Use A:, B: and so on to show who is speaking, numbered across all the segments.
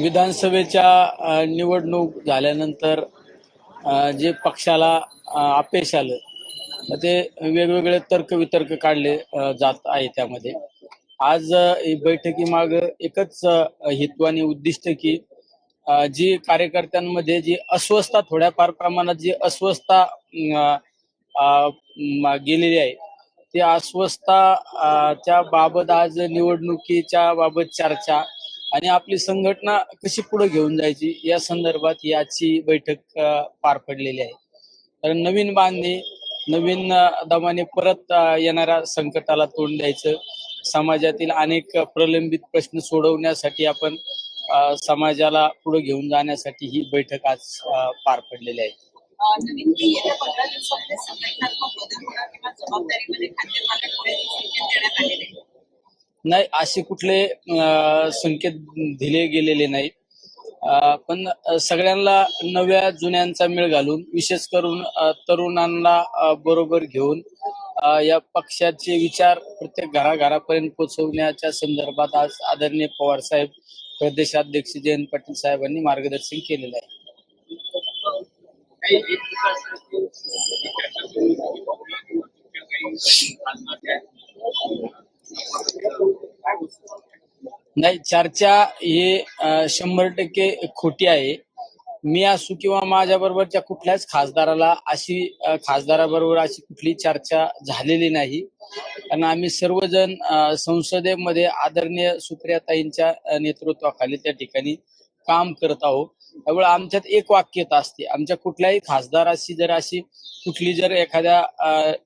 A: विधानसभेच्या निवडणूक झाल्यानंतर जे पक्षाला अपेश अपयश आलं ते वेगवेगळे तर्कवितर्क काढले जात आहे त्यामध्ये. आज बैठकीमाग एकच हितवानी उद्दिष्ट की जी कार्यकर्त्यांमध्ये जी अस्वस्थता थोड्याफार प्रमाणात जी अस्वस्थता गेलेली आहे ती अस्वस्थता च्या बाबत आज निवडणुकीच्या बाबत चर्चा आणि आपली संघटना कशी पुढे घेऊन जायची या संदर्भात याची बैठक पार पडलेली आहे. तर नवीन बांधणी नवीन दमाने परत येणाऱ्या संकटाला तोंड द्यायचं समाजातील अनेक प्रलंबित प्रश्न सोडवण्यासाठी आपण समाजाला पुढे घेऊन जाण्यासाठी ही बैठक आज पार पडलेली आहे. नाही असे कुठले अ, संकेत दिले गेलेले नाहीत. अ, पण सगळ्यांना नव्या जुन्यांचा मेळ घालून विशेष करून तरुणांना बरोबर घेऊन या पक्षाचे विचार प्रत्येक घराघरापर्यंत पोहोचवण्याच्या संदर्भात आज आदरणीय पवार साहेब प्रदेशाध्यक्ष जयंत पाटील साहेबांनी मार्गदर्शन केलेलं आहे
B: काही एक दिवस असं की चर्चा सुरू झाली. काही खासदार काय बोलतो?
A: नाही चर्चा हे शंभर टक्के खोटी आहे. मी असू किंवा माझ्या बरोबरच्या कुठल्याच खासदाराला अशी खासदाराबरोबर अशी कुठली चर्चा झालेली नाही. कारण आम्ही सर्वजण अ, संसदेमध्ये आदरणीय सुप्रियाताईंच्या नेतृत्वाखाली त्या ठिकाणी काम करत आहोत. त्यामुळे आमच्यात एक वाक्यता असते. आमच्या कुठल्याही खासदाराशी जर अशी कुठली जर एखाद्या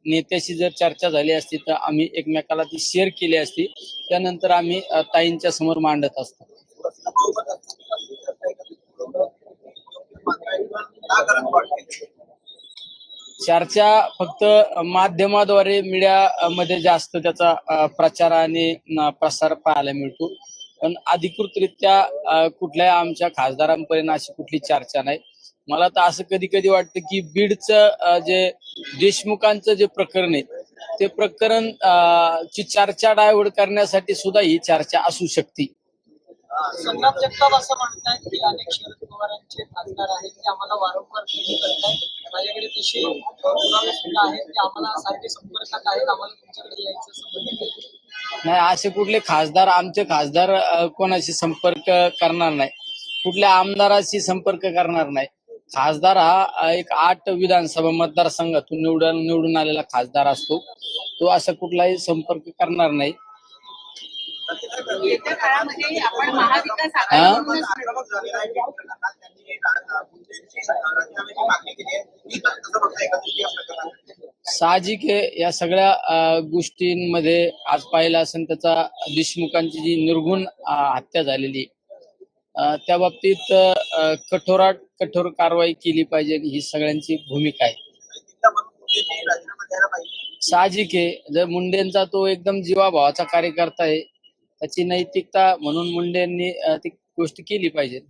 A: नेत्याशी जर चर्चा झाली असती तर आम्ही एकमेकाला ती शेअर केली असती. त्यानंतर आम्ही ताईंच्या समोर मांडत असतो. चर्चा फक्त माध्यमाद्वारे मीडिया मध्ये जास्त त्याचा प्रचार आणि प्रसार पाहायला मिळतो. पण अधिकृतरित्या अ, कुठल्या आमच्या खासदारांपर्यंत अशी कुठली चर्चा नाही. मला तर असं कधी कधी वाटतं की बीडचं जे देशमुखांचं जे प्रकरण आहे ते प्रकरण ची चर्चा डायव्हर्ट करण्यासाठी सुद्धा ही चर्चा असू शकते.
C: संग्राम जगताप असं म्हणतात की अनेक शरद पवारांचे खासदार आहेत ते आम्हाला वारंवार फोन करतात माझ्याकडे तसे पुरावे सुद्धा आहेत की आम्हाला सारखे संपर्कात आहेत आम्हाला तुमच्याकडे यायचं असं
A: नाही असे कुठले खासदार आमचे खासदार कोणाशी संपर्क करणार नाही. कुठल्या आमदाराशी संपर्क करणार नाही. खासदार हा एक आठ विधानसभा मतदारसंघातून निवडून निवडून आलेला खासदार असतो. तो असा कुठलाही संपर्क करणार नाही.
C: आपण
A: साहजिक आहे. या सगळ्या गोष्टींमध्ये आज पाहिलं असेल त्याचा देशमुखांची जी निर्गुण हत्या झालेली त्या बाबतीत कठोरात कठोर कारवाई केली पाहिजे ही सगळ्यांची भूमिका आहे. साहजिक आहे. जर मुंडेंचा तो एकदम जीवाभावाचा कार्यकर्ता आहे त्याची नैतिकता म्हणून मुंडेंनी ती गोष्ट केली पाहिजे.